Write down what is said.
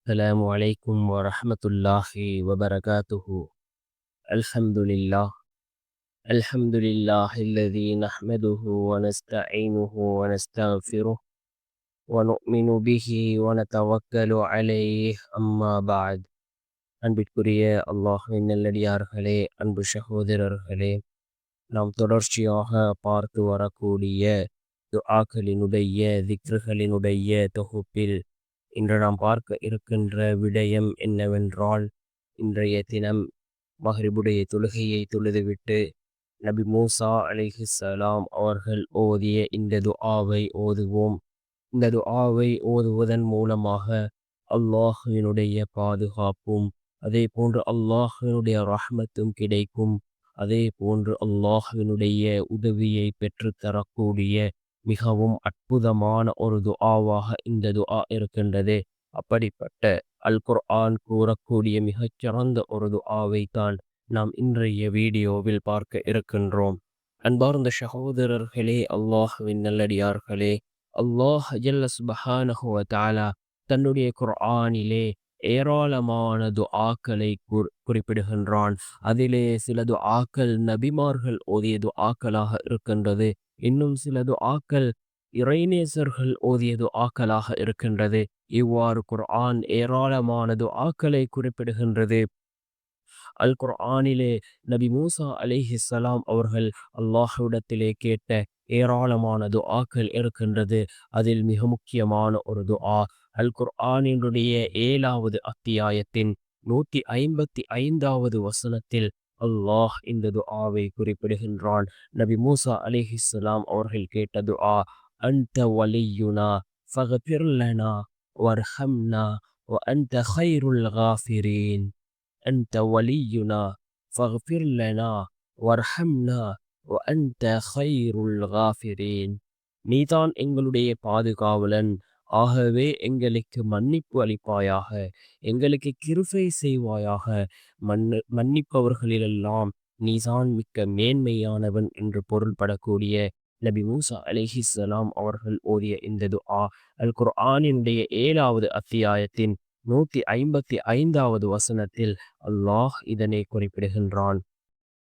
السلام عليكم ورحمة الله وبركاته الحمد لله الحمد لله الذي نحمده ونستعينه ونستغفره ونؤمن به ونتوكل عليه أما بعد அன்பிற்குரிய அல்லாஹின் நல்லடியார்களே அன்பு சகோதரர்களே நாம் தொடர்ச்சியாக பார்த்து வரக்கூடிய துஆக்களினுடைய திக்ருகளினுடைய தொகுப்பில் இன்று நாம் பார்க்க இருக்கின்ற விடயம் என்னவென்றால் இன்றைய தினம் மஹரிபுடைய தொழுகையை தொழுதுவிட்டு நபி மூசா அலிஹிசலாம் அவர்கள் ஓதிய இந்த துஆவை ஓதுவோம். இந்த துஆவை ஓதுவதன் மூலமாக அல்லாஹுவினுடைய பாதுகாப்பும் அதே போன்று அல்லாஹுவினுடைய ரஹ்மத்தும் கிடைக்கும். அதே போன்று அல்லாஹுவினுடைய உதவியை பெற்றுத்தரக்கூடிய மிகவும் அற்புதமான ஒரு துஆவாக இந்த துஆ இருக்கின்றது. அப்படிப்பட்ட அல் குர்ஆன் கூறக்கூடிய மிகச்சிறந்த ஒரு துஆவை தான் நாம் இன்றைய வீடியோவில் பார்க்க இருக்கின்றோம். அன்பார்ந்த சகோதரர்களே அல்லாஹுவின் நல்லடியார்களே அல்லாஹ் ஜல்லஸ் பஹானஹுவ தாலா தன்னுடைய குர்ஆனிலே ஏராளமான துஆக்களை குறிப்பிடுகின்றான். அதிலே சில துஆக்கள் நபிமார்கள் ஓதிய துஆக்களாக இருக்கின்றது. இன்னும் சில துஆக்கள் இறைநேசர்கள் ஓதிய துஆக்களாக இருக்கின்றது. இவ்வாறு குர்ஆன் ஏராளமான துஆக்களை குறிப்பிடுகின்றது. அல் குர்ஆனிலே நபி மூசா அலிஹிசலாம் அவர்கள் அல்லாஹுவிடத்திலே கேட்ட ஏராளமான துஆக்கள் இருக்கின்றது. அதில் மிக முக்கியமான ஒரு துஆ அல் குர்ஆனினுடைய ஏழாவது அத்தியாயத்தின் நூற்றி ஐம்பத்தி ஐந்தாவது வசனத்தில் அல்லாஹ் இந்த துஆவை குறிப்பிடுகின்றான். நபி மூசா அலிஹிஸ்லாம் அவர்கள் கேட்ட துஆ அன்த வலியுனா ஃபகபிர்லனா வர்ஹம்னா வ அன்த ஹைருல் காஃபிரீன். அன்த வலியுனா ஃபகபிர்லனா வர்ஹம்னா அந்த ஹைருல் காஃபிரேன் நீதான் எங்களுடைய பாதுகாவலன் ஆகவே எங்களுக்கு மன்னிப்பு அளிப்பாயாக எங்களுக்கு கிருபை செய்வாயாக மன்னு மன்னிப்பவர்களிலெல்லாம் நீதான் மிக்க மேன்மையானவன் என்று பொருள்படக்கூடிய நபி மூசா அலிஹிஸ்லாம் அவர்கள் ஓதிய இந்த துஆ அல் குர்ஆனினுடைய ஏழாவது அத்தியாயத்தின் நூத்தி ஐம்பத்தி ஐந்தாவது வசனத்தில் அல்லாஹ் இதனை குறிப்பிடுகின்றான்